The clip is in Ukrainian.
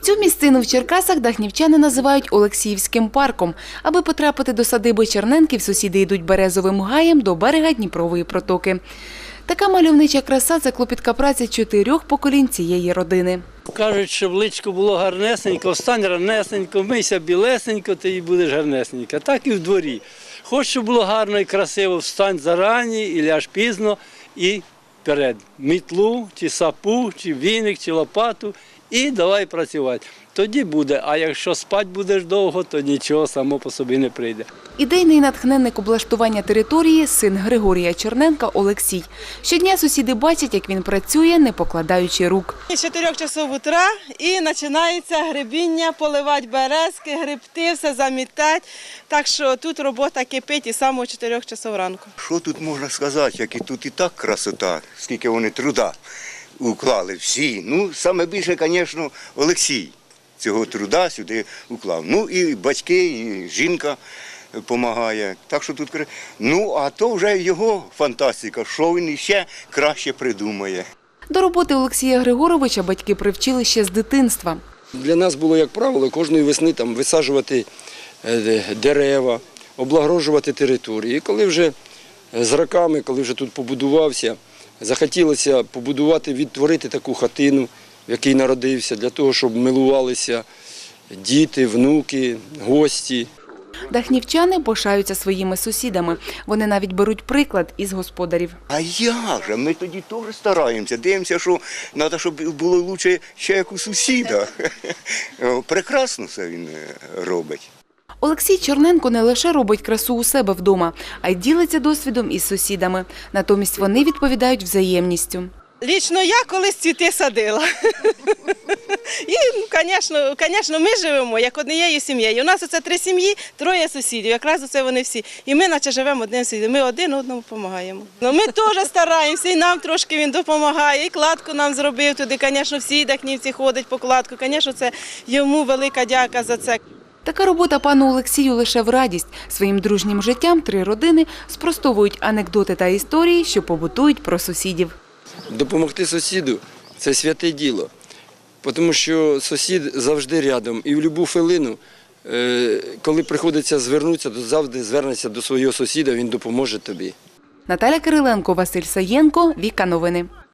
Цю місцину в Черкасах дахнівчани називають Олексіївським парком. Аби потрапити до садиби Черненків, сусіди йдуть березовим гаєм до берега Дніпрової протоки. Така мальовнича краса це клопітка праця чотирьох поколінь цієї родини. Кажуть, щоб личко було гарнесенько, встань ранесенько, мийся білесенько, ти і будеш гарнесенька. Так і в дворі. Хоч щоб було гарно і красиво, встань зарані і ляж пізно і вперед. Мітлу, чи сапу, чи віник, чи лопату і давай працювати. Тоді буде, а якщо спать будеш довго, то нічого само по собі не прийде. Ідейний натхненник облаштування території – син Григорія Черненка Олексій. Щодня сусіди бачать, як він працює, не покладаючи рук. З 4 часов утра і починається грибіння, поливати березки, грибти, все замітати. Так що тут робота кипить і з самого 4 часов ранку. Що тут можна сказати, як і тут і так красота, скільки вони труда уклали всі. Ну, саме більше, звісно, Олексій цього труда сюди уклав. Ну і батьки, і жінка допомагає. Так що тут Ну, а то вже його фантастика, що він іще краще придумає. До роботи Олексія Григоровича батьки привчили ще з дитинства. Для нас було, як правило, кожної весни там висаджувати е, дерева, облагороджувати території. І коли вже з роками, коли вже тут побудувався, захотілося побудувати, відтворити таку хатину, в якій народився, для того, щоб милувалися діти, внуки, гості. Дахнівчани пишаються своїми сусідами. Вони навіть беруть приклад із господарів. А як же? Ми тоді теж стараємося. Дивимося, що треба, щоб було краще ще як у сусіда. Прекрасно це він е, робить. Олексій Черненко не лише робить красу у себе вдома, а й ділиться досвідом із сусідами. Натомість вони відповідають взаємністю. Лічно я колись цвіти садила. І, звісно, ми живемо як однією сім'єю. У нас оце три сім'ї, троє сусідів. Якраз оце вони всі. І ми наче живемо одним сусідом. Ми один одному допомагаємо. Ну, ми теж стараємося, і нам трошки він допомагає. І кладку нам зробив туди. Звісно, всі дахнівці ходять по кладку. Звісно, це йому велика дяка за це. Така робота пану Олексію лише в радість. Своїм дружнім життям три родини спростовують анекдоти та історії, що побутують про сусідів. Допомогти сусіду це святе діло, тому що сусід завжди рядом. І в будь-яку хвилину, е, коли приходиться звернутися, то завжди звернешся до свого сусіда, він допоможе тобі. Наталя Кириленко, Василь Саєнко, Віка Новини.